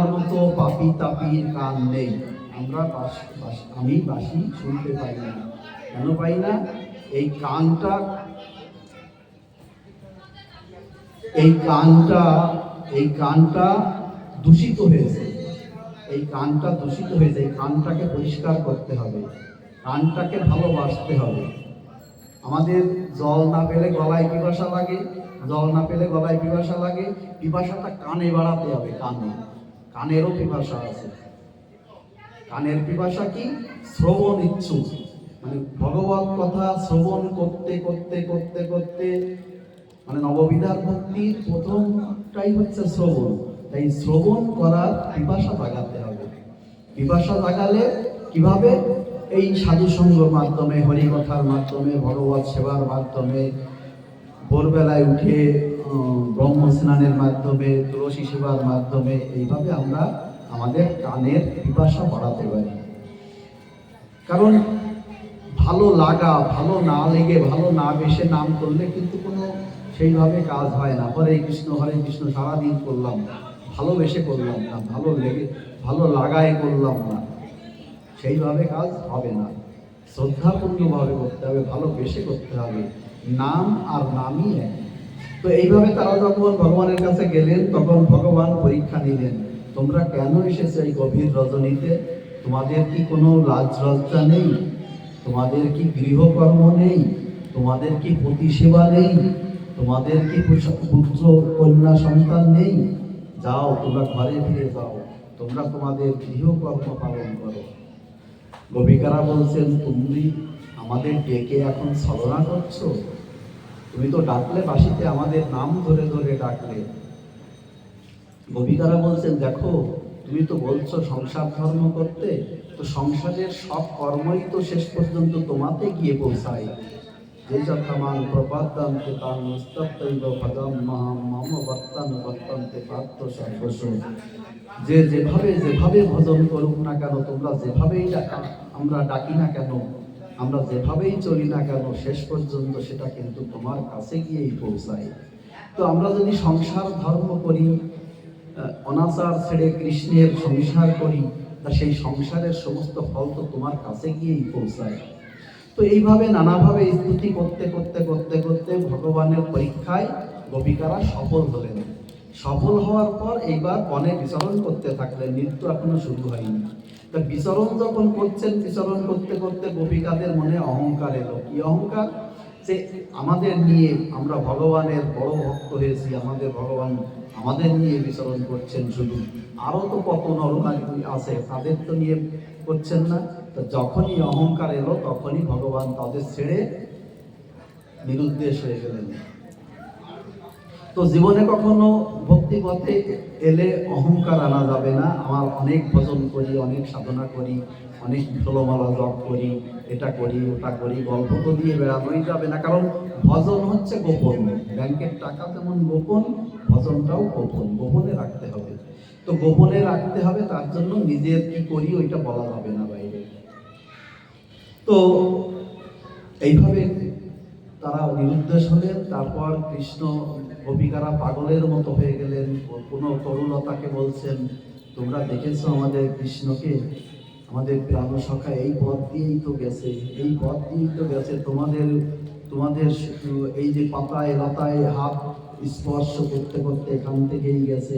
মতো পাপি তাপির কান নেই। আমরা আমি বাসি, শুনতে পাই না। কেন পাই না? এই কানটা এই কানটা এই কানটা দূষিত হয়েছে। এই কানটা দূষিত হয়েছে। এই কানটাকে পরিষ্কার করতে হবে। কানটাকে ভালোবাসতে হবে। আমাদের জল না পেলে গলায় পিপাসা লাগে। জল না পেলে গলায় পিপাসা লাগে। পিপাসাটা কানে বাড়াতে হবে, কানে। কানেরও পিপাসা আছে। কানের পিপাসা কি? শ্রবণ ইচ্ছুক। মানে ভগবত কথা শ্রবণ করতে করতে করতে করতে মানে নববিধার ভক্তির প্রথমটাই হচ্ছে শ্রবণ। তাই শ্রবণ করার পিপাসা জাগাতে হবে। পিপাসা জাগালে কীভাবে? এই সাধু সঙ্গর মাধ্যমে, হরিকথার মাধ্যমে, ভগবত সেবার মাধ্যমে ভোরবেলায় উঠে ব্রহ্ম স্নানের মাধ্যমে, তুলসী সেবার মাধ্যমে এইভাবে আমরা আমাদের কানের পিপাসা বাড়াতে পারি। কারণ ভালো লাগা, ভালো না লেগে, ভালো না বেসে নাম করলে কিন্তু কোনো সেইভাবে কাজ হয় না। হরে কৃষ্ণ হরে কৃষ্ণ, সারাদিন করলাম না, ভালোবেসে করলাম না, ভালো লেগে, ভালো লাগায় করলাম না, সেইভাবে কাজ হবে না। শ্রদ্ধাপূর্ণভাবে করতে হবে, ভালোবেসে করতে হবে। নাম আর নামই এক। তো এইভাবে তারা যখন ভগবানের কাছে গেলেন, তখন ভগবান পরীক্ষা নিলেন, তোমরা কেন এসেছ এই গভীর রজনীতে? তোমাদের কি কোনো লাজ লজ্জা নেই? তোমাদের কি গৃহকর্ম নেই? তোমাদের কি পতি সেবা নেই? তোমাদের কি পুত্র কন্যা সন্তান নেই? যাও, তোমরা ঘরে ফিরে যাও, তোমরা তোমাদের গৃহকর্ম পালন করো। গোপিকারা বলছেন, তুমি আমাদের ডেকে এখন ছলনা করছ? তুমি তো ডাকলে বাসিতে আমাদের নাম ধরে ধরে ডাকলে। গোপিকারা বলছেন, দেখো, তুমি তো বলছো সংসার ধর্ম করতে, তো সংসারের সব কর্মই তো শেষ পর্যন্ত তোমাতে গিয়ে পৌঁছায়। যে যথামান প্রপাদ্যান্তে তান নিস্তপ্তৈব ভগম মহাম মম বর্তান বর্তন্তে যে যেভাবে যেভাবে ভজন করুক না কেন, তোমরা যেভাবেই আমরা ডাকি না কেন আমরা যেভাবেই চলি না কেন, শেষ পর্যন্ত সেটা কিন্তু তোমার কাছে গিয়েই পৌঁছায়। তো আমরা যদি সংসার ধর্ম করি অনাচার ছেড়ে কৃষ্ণের সংসার করি, তা সেই সংসারের সমস্ত ফল তো তোমার কাছে গিয়েই পৌঁছায়। তো এইভাবে নানাভাবে স্তুতি করতে করতে করতে করতে ভগবানের পরীক্ষায় গোপিকারা সফল হলেন। সফল হওয়ার পর এইবার বনে বিচরণ করতে থাকলেন নৃত্য এখনও শুরু হয়নি। তা বিচরণ যখন করছেন, বিচরণ করতে করতে গোপিকাদের মনে অহংকার এলো। কি অহংকার? যে আমাদের নিয়ে আমরা ভগবানের বড় ভক্ত হয়েছি, আমাদের ভগবান আমাদের নিয়ে বিচরণ করছেন শুধু। আরও তো কত নরনারী আছে, তাদের তো নিয়ে করছেন না। তো যখনই অহংকার এলো, তখনই ভগবান তাদের ছেড়ে নিরুদ্দেশ হয়ে গেলেন। তো জীবনে কখনো ভক্তি পথে এলে অহংকার আনা যাবে না। আমার অনেক ভজন করি, অনেক সাধনা করি, অনেক ষোলমালা জপ করি, এটা করি, ওটা করি, গল্প তো দিয়ে বেড়ানোই যাবে না। কারণ ভজন হচ্ছে গোপন। ব্যাংকের টাকা তেমন গোপন, ভজনটাও গোপন। গোপনে রাখতে হবে। তো গোপনে রাখতে হবে, তার জন্য নিজের কি করি ওইটা বলা যাবে না বাইরে। তো এইভাবে তারা নিরুদ্দেশ হলেন। তারপর কৃষ্ণ গোপিকারা পাগলের মতো হয়ে গেলেন। কোনো তরুলতাকে বলছেন, তোমরা দেখেছ আমাদের কৃষ্ণকে? আমাদের প্রাণ সখা এই পথ দিয়েই তো গেছে। এই পথ দিয়েই তো গেছে। তোমাদের তোমাদের এই যে পাতায় লতায় হাত স্পর্শ করতে করতে এখান থেকেই গেছে।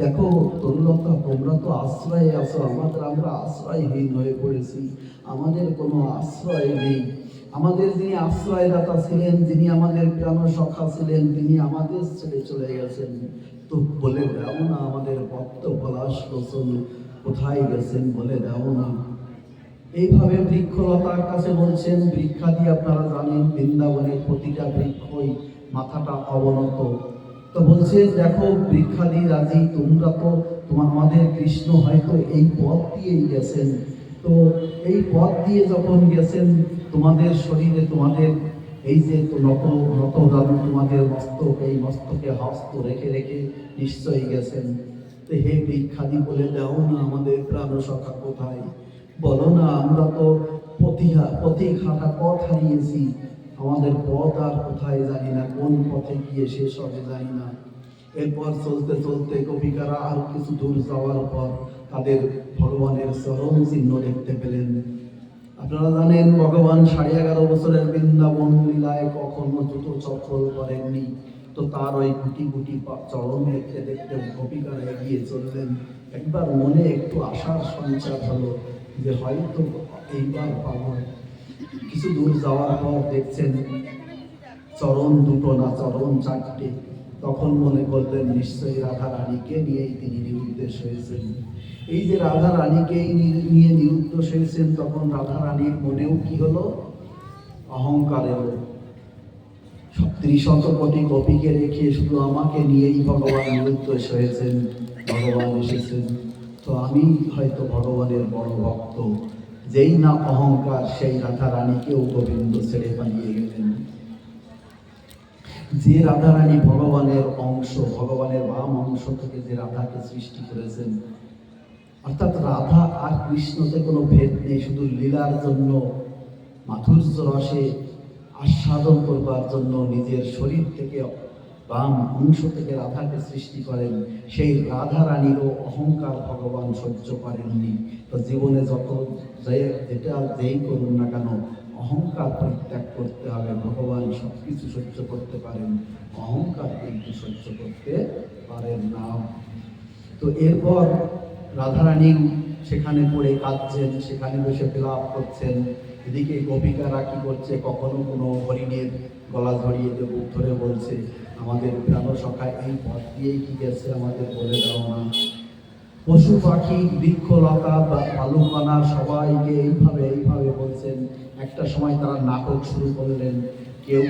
দেখো তরুলতা তোমরা তো আশ্রয়ে আছো। আমাদের আমরা আশ্রয়হীন হয়ে পড়েছি। আমাদের কোনো আশ্রয় নেই। আমাদের যিনি আশ্রয়দাতা ছিলেন, যিনি আমাদের প্রাণ সখা ছিলেন, তিনি আমাদের ছেড়ে চলে গেছেন। তো বলে দাও না, আমাদের ভক্ত পলাশ লোচন কোথায় গেছেন বলে দাও না। এইভাবে বৃক্ষলতার কাছে বলছেন বৃক্ষাদি আপনারা জানেন বৃন্দাবনের প্রতিটা বৃক্ষই মাথাটা অবনত। তো বলছে, দেখো বৃক্ষাদি রাজি, তোমরা তো তোমার আমাদের কৃষ্ণ হয়তো এই পথ দিয়েই গেছেন। তো এই পথ দিয়ে যখন গেছেন তোমাদের শরীরে তোমাদের এই যে নত নত দানু তোমাদের মস্তক, এই মস্তকে হস্ত রেখে রেখে নিশ্চয়ই গেছেন। তো হে বৃক্ষাদি বলে দাও না আমাদের প্রাণ সখা কোথায়? বলো না, আমরা তো পথিহা পথিক হাঁটা পথ হারিয়েছি। আমাদের পথ আর কোথায় জানি না, কোন পথে গিয়ে শেষ হবে জানি না। এরপর চলতে চলতে গোপিকারা আর কিছু দূর যাওয়ার পর তাদের ভগবানের চরম চিহ্ন দেখতে পেলেন। আপনারা জানেন, ভগবান সাড়ে এগারো বছরের বৃন্দাবন লীলায় কখনো জুতো চপ্পল করেননি তো তার ওই গুটি গুটি চরণ দেখতে দেখতে গোপিকারা এগিয়ে চললেন। একবার মনে একটু আশার সঞ্চার হলো যে হয়তো এইবার পাবো। কিছু দূর যাওয়ার পর দেখছেন, চরণ দুটো না, চরণ চারটে। তখন মনে করলেন, নিশ্চয়ই রাধা রানীকে নিয়েই তিনি নিরুদ্দেশ হয়েছেন। এই যে রাধা রানীকেই নিয়ে নিরুদ্দেশ হয়েছেন, তখন রাধা রানীর মনেও কি হলো? অহংকার এলো ত্রিশত কোটি গোপীকে রেখে শুধু আমাকে নিয়েই ভগবান নিরুদ্দেশ হয়েছেন, ভগবান এসেছেন। তো আমি হয়তো ভগবানের বড় ভক্ত। যেই না অহংকার, সেই রাধা রানীকেও গোবিন্দ ছেড়ে পালিয়ে গেলেন। যে রাধারানী ভগবানের অংশ, ভগবানের বাম অংশ থেকে যে রাধাকে সৃষ্টি করেছেন, অর্থাৎ রাধা আর কৃষ্ণতে কোনো ভেদ নেই, শুধু লীলার জন্য, মাধুর্য রসে আস্বাদন করবার জন্য নিজের শরীর থেকে বাম অংশ থেকে রাধাকে সৃষ্টি করেন। সেই রাধা রানীরও অহংকার ভগবান সহ্য করেননি। তো জীবনে যত যে যেটা যেই করুন না কেন অহংকার পরিত্যাগ করতে হবে, ভগবান সব কিছু সহ্য করতে পারেন, অহংকার কিন্তু সহ্য করতে পারেন না। তো এরপর রাধারানী সেখানে পড়ে কাঁদছেন, সেখানে বসে বিলাপ করছেন। এদিকে গোপিকারা কি করছে, কখনো কোনো হরিণের গলা ধরিয়ে যে বুক ধরে বলছে, আমাদের প্রাণ সখা এই পথ দিয়েই কি গেছে আমাদের বলে দাও না পশু পাখি, বৃক্ষলতা বা বালুকানা সবাইকে এইভাবে এইভাবে বলছেন একটা সময় তারা নাটক শুরু করলেন। কেউ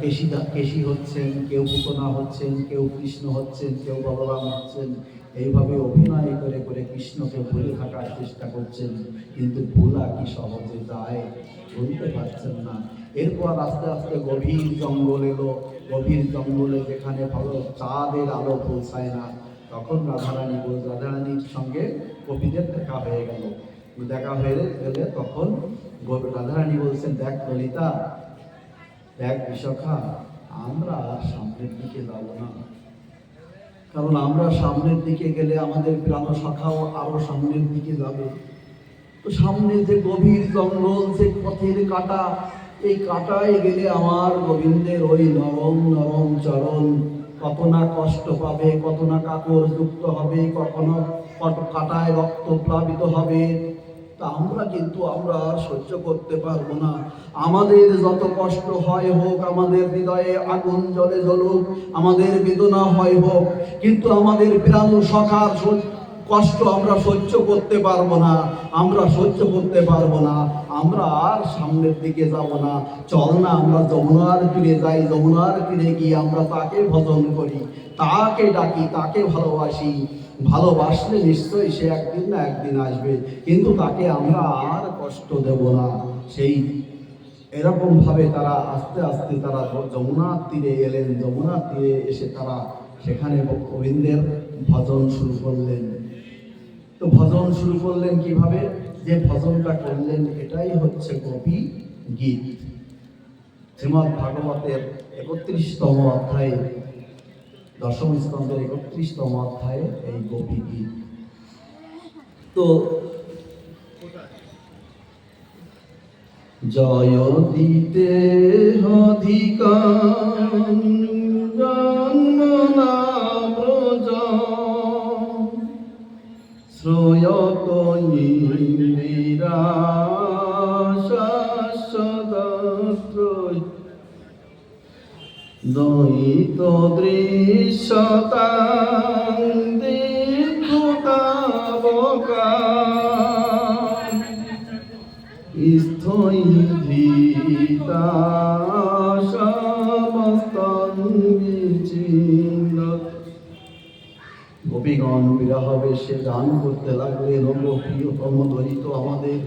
কেশি কেশি হচ্ছেন, কেউ পুতনা হচ্ছেন, কেউ কৃষ্ণ হচ্ছেন, কেউ বলরাম হচ্ছেন। এইভাবে অভিনয় করে করে কৃষ্ণকে ভুলে থাকার চেষ্টা করছেন। কিন্তু ভোলা কি সহজে যায় বলতে পারছেন না। এরপর আস্তে আস্তে গভীর জঙ্গল এলো। গভীর জঙ্গলে যেখানে ভালো চাঁদের আলো পৌঁছায় না, তখন রাধারানী রাধারানীর সঙ্গে কবিদের দেখা হয়ে গেল। দেখা হয়ে গেলে তখন রাধারানী বলছেন, দেখ ললিতা, দেখ বিশাখা, আমরা সামনের দিকে যাব না। কারণ আমরা সামনের দিকে গেলে আমাদের প্রাণ শাখাও আরও সামনের দিকে যাবে। তো সামনে যে গভীর জঙ্গল, যে পথের কাটা, এই কাটায় গেলে আমার গোবিন্দের ওই নরম নরম চরণ কত না কষ্ট পাবে, কত না কাকর যুক্ত হবে, কখনো কাটায় রক্ত প্লাবিত হবে। তা আমরা কিন্তু আমরা আর সহ্য করতে পারব না। আমাদের যত কষ্ট হয় হোক, আমাদের হৃদয়ে আগুন জলে জ্বলুক, আমাদের বেদনা হয় হোক, কিন্তু আমাদের প্রাণ সহ্য, কষ্ট আমরা সহ্য করতে পারব না, আমরা সহ্য করতে পারব না, আমরা আর সামনের দিকে যাব না। চল না, আমরা যমুনার তীরে যাই, যমুনার তীরে গিয়ে আমরা তাকে ভজন করি, তাকে ডাকি, তাকে ভালোবাসি। ভালোবাসলে নিশ্চয়ই সে একদিন না একদিন আসবে, কিন্তু তাকে আমরা আর কষ্ট দেব না। সেই এরকম ভাবে তারা আস্তে আস্তে তারা যমুনার তীরে এলেন। যমুনার তীরে এসে তারা সেখানে গোবিন্দের ভজন শুরু করলেন। তো ভজন শুরু করলেন কীভাবে? যে ভজনটা করলেন, এটাই হচ্ছে গোপী গীত। শ্রীমৎ ভাগবতের একত্রিশতম অধ্যায়ে দশম স্কন্ধের একত্রিশতম অধ্যায়ে এই গোপী গীত। তো জয় দিতে শ্রয়ত ইন্দিরা দয়িত দৃশ্যতা বিচ্ছিন্ন গোপীগণ বিরহ বেশে গান করতে লাগলেন প্রিয়তম দরিত আমাদের।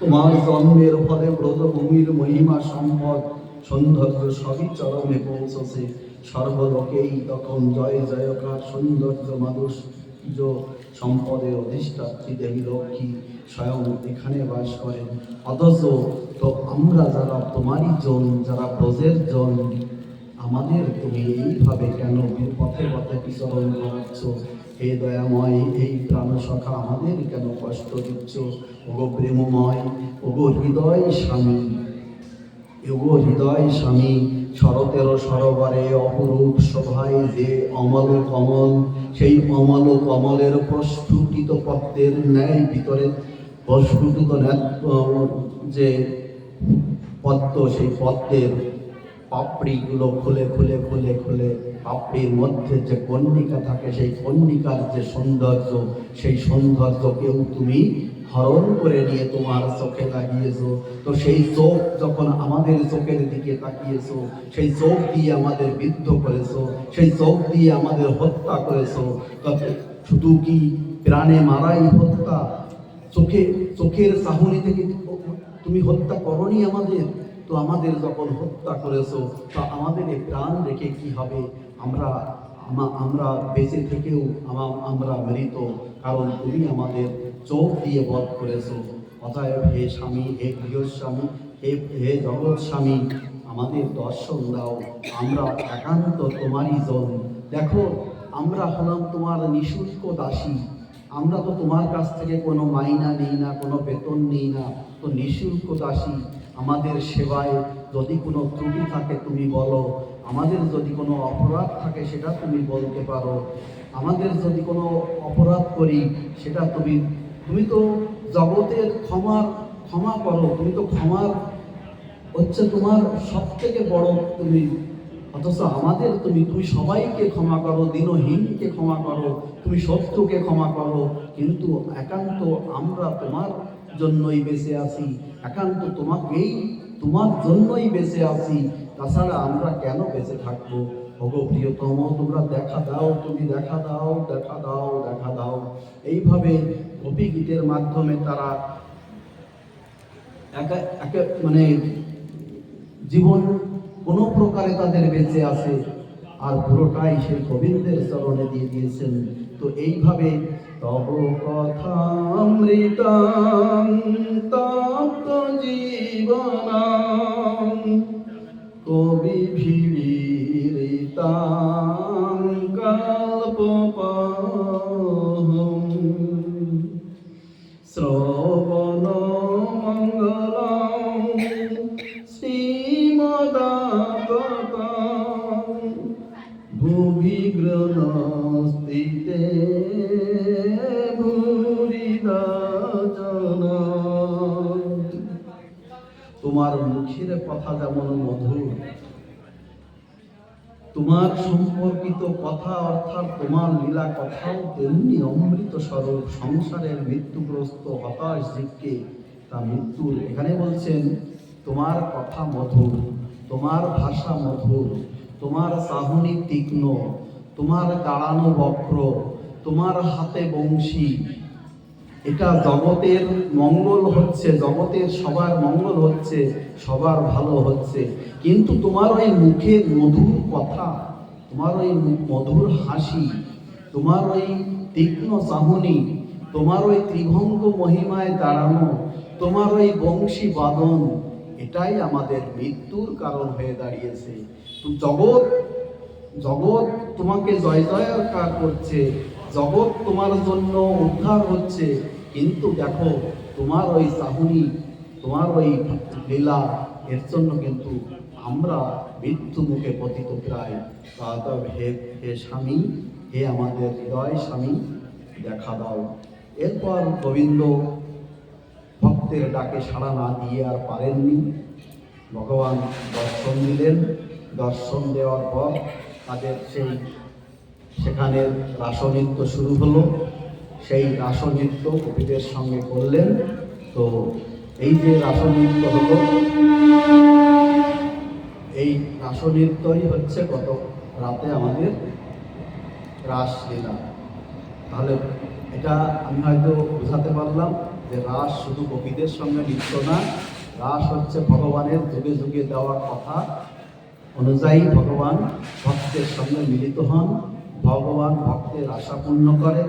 তোমার জন্মের ফলে ব্রতভূমির মহিমা সম্পদ সৌন্দর্য সবই চরমে পৌঁছছে। সর্বলোকেই তখন জয় জয়কার সৌন্দর্য মানুষ সম্পদের অধিষ্ঠাত্রী দেবী লক্ষ্মী স্বয়ং এখানে বাস করেন। অথচ তো আমরা যারা তোমারই জন, যারা ব্রজের জন, আমাদের তুমি এইভাবে কেন পথে পথে বিচরণ করাচ্ছ? হে দয়াময়, এই প্রাণ সখা আমাদের কেন কষ্ট দিচ্ছ? ওগো প্রেমময়, ওগো হৃদয় স্বামী ওগো হৃদয় স্বামী, শরতের সরোবরে অপরূপ শোভায় যে অমল কমল, সেই অমল কমলের প্রস্ফুটিত পদ্মের ন্যায় ভিতরে প্রস্ফুটিত যে পদ্ম, সেই পদ্মের পাপড়িগুলো খুলে খুলে খুলে খুলে পাপড়ির মধ্যে যে কন্যিকা থাকে, সেই কন্যিকার যে সৌন্দর্য, সেই সৌন্দর্যকেও তুমি হরণ করে নিয়ে তোমার চোখে লাগিয়েছো। তো সেই চোখ যখন আমাদের চোখের দিকে তাকিয়েছো, সেই চোখ দিয়ে আমাদের বিদ্ধ করেছ, সেই চোখ দিয়ে আমাদের হত্যা করেছ। শুধু কি প্রাণে মারাই হত্যা? চোখে, চোখের চাহনি থেকে তুমি হত্যা করনি আমাদের? তো আমাদের যখন হত্যা করেছ, তা আমাদের প্রাণ রেখে কি হবে? আমরা আমা- আমরা বেঁচে থেকেও আমা- আমরা মৃত, কারণ তুমি আমাদের চোখ দিয়ে বধ করেছ। অতএব হে স্বামী, হে গৃহস্বামী, হে হে জগৎ স্বামী আমাদের দর্শন দাও আমরা একান্ত তোমারই জন। দেখো, আমরা হলাম তোমার নিঃশুল্ক দাসী। আমরা তো তোমার কাছ থেকে কোনো মাইনা নিই না, কোনো বেতন নিই না। তো নিঃশুল্ক দাসী, আমাদের সেবায় যদি কোনো ত্রুটি থাকে, তুমি বলো আমাদের যদি কোনো অপরাধ থাকে, সেটা তুমি বলতে পারো। আমাদের যদি কোনো অপরাধ করি, সেটা তুমি তুমি তো জগতের ক্ষমার ক্ষমা করো। তুমি তো ক্ষমার হচ্ছে তোমার সব থেকে বড় তুমি। অথচ আমাদের তুমি তুমি সবাইকে ক্ষমা করো, দিনহীনকে ক্ষমা করো, তুমি শত্রুকে ক্ষমা করো। কিন্তু একান্ত আমরা তোমার জন্যই বেঁচে আছি। একান্ত তোমাকেই, তোমার জন্যই বেঁচে আছি। তাছাড়া আমরা কেন বেঁচে থাকব? ভগো প্রিয়তম, তোমরা দেখা দাও, তুমি দেখা দাও দেখা দাও দেখা দাও। এইভাবে গোপী গীতের মাধ্যমে তারা একা মানে জীবন কোনো প্রকারে তাদের বেঁচে আছে আর পুরোটাই সেই গোবিন্দের চরণে দিয়ে দিয়েছেন। তো এইভাবে তব কথা অমৃতাং তপ্ত জীবনাং কবি ভিড়িতাং কল্পপাহম। শ্রবণ মঙ্গলং শ্রীমদাততাং ভুবি গ্রহস্থিতে তোমার মুখের কথা যেমন তোমার সম্পর্কিত কথা অর্থাৎ তোমার লীলা কথাও তেমনি অমৃত স্বরূপ। সংসারের মৃত্যুগ্রস্ত হতাশ জীবকে তা মৃত্যুর। এখানে বলছেন, তোমার কথা মধুর, তোমার ভাষা মধুর, তোমার চাহনি তীক্ষ্ণ, তোমার দাঁড়ানো বক্র, তোমার হাতে বংশী এটা জগতের মঙ্গল হচ্ছে, জগতের সবার মঙ্গল হচ্ছে, সবার ভালো হচ্ছে। কিন্তু তোমার ওই মুখের মধুর কথা, তোমার ওই মধুর হাসি, তোমার ওই তীক্ষ্ণ চাহনি, তোমার ওই ত্রিভঙ্গ মহিমায় দাঁড়ানো, তোমার ওই বংশী বাদন, এটাই আমাদের মৃত্যুর কারণ হয়ে দাঁড়িয়েছে। জগৎ জগৎ তোমাকে জয় জয়কার করছে। জগৎ তোমার জন্য উদ্ধার হচ্ছে, কিন্তু দেখো, তোমার ওই চাহুনি, তোমার ওই লীলা, এর জন্য কিন্তু আমরা মৃত্যু মুখে পতিত প্রায়। হে হে স্বামী, হে আমাদের হৃদয় স্বামী, দেখা দাও। এরপর গোবিন্দ ভক্তের ডাকে সাড়া না দিয়ে আর পারেননি। ভগবান দর্শন দিলেন। দর্শন দেওয়ার পর তাদের সেই সেখানে রাসনৃত্য শুরু হলো। সেই রাসনৃত্য কবিদের সঙ্গে করলেন। তো এই যে রাসনৃত্য হলো, এই রাসনৃত্যই হচ্ছে গত রাতে আমাদের রাসলীলা। তাহলে এটা আমি হয়তো বোঝাতে পারলাম যে রাস শুধু কবিদের সঙ্গে নৃত্য না, রাস হচ্ছে ভগবানের যুগে যুগে দেওয়ার কথা। অনুযায়ী ভগবান ভক্তের সঙ্গে মিলিত হন। ভগবান ভক্তের আশা পূর্ণ করেন,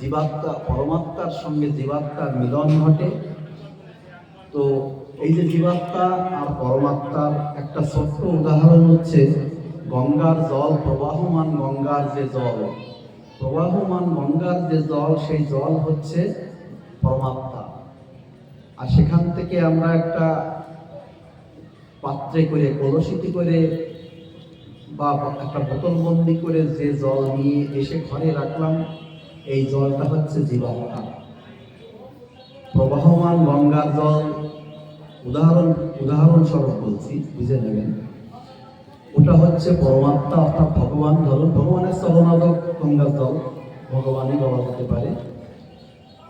জীবাত্মা পরমাত্মার সঙ্গে জীবাত্মার মিলন ঘটে। তো এই যে জীবাত্মা আর পরমাত্মার একটা ছোট্ট উদাহরণ হচ্ছে, গঙ্গার জল প্রবাহমান গঙ্গার যে জল, প্রবাহমান গঙ্গার যে জল, সেই জল হচ্ছে পরমাত্মা। আর সেখান থেকে আমরা একটা পাত্রে করে, কলসিতে করে বা একটা বোতল বোতলবন্দি করে যে জল নিয়ে এসে ঘরে রাখলাম, এই জলটা হচ্ছে জীবাত্মা। প্রবাহমান গঙ্গার জল, উদাহরণ, উদাহরণস্বরূপ বলছি, বুঝে নেবেন। ওটা হচ্ছে পরমাত্মা, অর্থাৎ ভগবান। ধরুন, ভগবানের চরণাদক গঙ্গার জল, ভগবানই বলা যেতে পারে।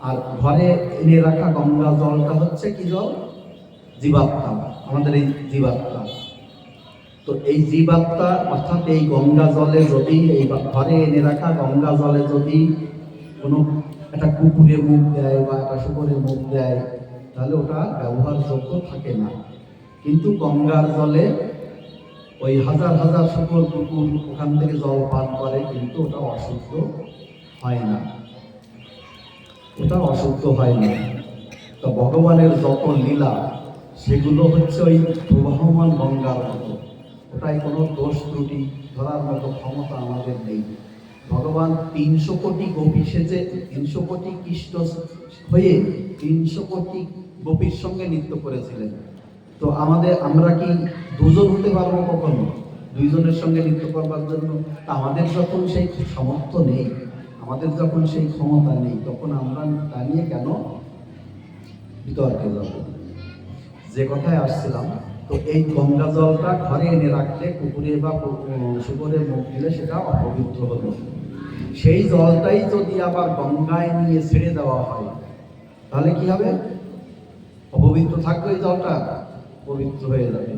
আর ঘরে এনে রাখা গঙ্গা জলটা হচ্ছে কি জল? জীবাত্মা, আমাদের এই জীবাত্মা। তো এই জীবাত্মা, অর্থাৎ এই গঙ্গা জলে যদি, এই ঘরে এনে রাখা গঙ্গা জলে যদি কোনো একটা কুকুরে মুখ দেয় বা একটা শুকরে মুখ দেয়, তাহলে ওটা ব্যবহারযোগ্য থাকে না। কিন্তু গঙ্গার জলে ওই হাজার হাজার শুকর কুকুর ওখান থেকে জল পান করে, কিন্তু ওটা অশুদ্ধ হয় না। ওটা অশুদ্ধ হয় না। তো ভগবানের যত লীলা, সেগুলো হচ্ছে ওই প্রবাহমান গঙ্গার মতো ওটাই কোনো দোষ ত্রুটি। ধরার মতো ক্ষমতা আমাদের নেই। ভগবান তিনশো কোটি গোপী সেজে তিনশো কোটি কৃষ্ণ হয়ে তিনশো কোটি গোপীর সঙ্গে নৃত্য করেছিলেন। তো আমাদের, আমরা কি দুজন হতে পারব কখনো? দুইজনের সঙ্গে নৃত্য করবার জন্য? আমাদের যখন সেই সামর্থ্য নেই, আমাদের যখন সেই ক্ষমতা নেই, তখন আমরা নিয়ে কেন বিতর্কে যাব? যে কথায় আসছিলাম তো এই গঙ্গা জলটা ঘরে এনে রাখলে পুকুরে বা শুকরে মুখ দিলে সেটা অপবিত্র হলো সেই জলটাই যদি আবার গঙ্গায় নিয়ে ছেড়ে দেওয়া হয়, তাহলে কি হবে? অপবিত্র থাকবে ওই জলটা, পবিত্র হয়ে যাবে।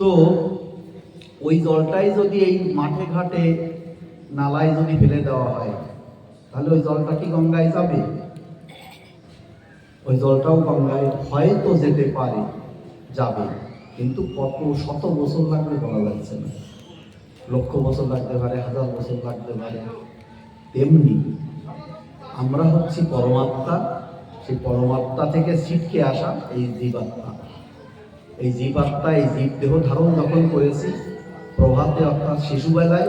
তো ওই জলটাই যদি এই মাঠে ঘাটে নালায় যদি ফেলে দেওয়া হয়, তাহলে ওই জলটা কি গঙ্গায় যাবে? ওই জলটাও গঙ্গায় হয়তো যেতে পারে। যাবে। কিন্তু কত শত বছর লাগবে বলা যাচ্ছে না। লক্ষ বছর লাগতে পারে, হাজার বছর লাগতে পারে। তেমনি আমরা হচ্ছি পরমাত্মা, সেই পরমাত্মা থেকে ছিটকে আসা এই জীবাত্মা। এই জীবাত্মা, এই জীব দেহ ধারণ যখন করেছি, প্রভাতে অর্থাৎ শিশুবেলায়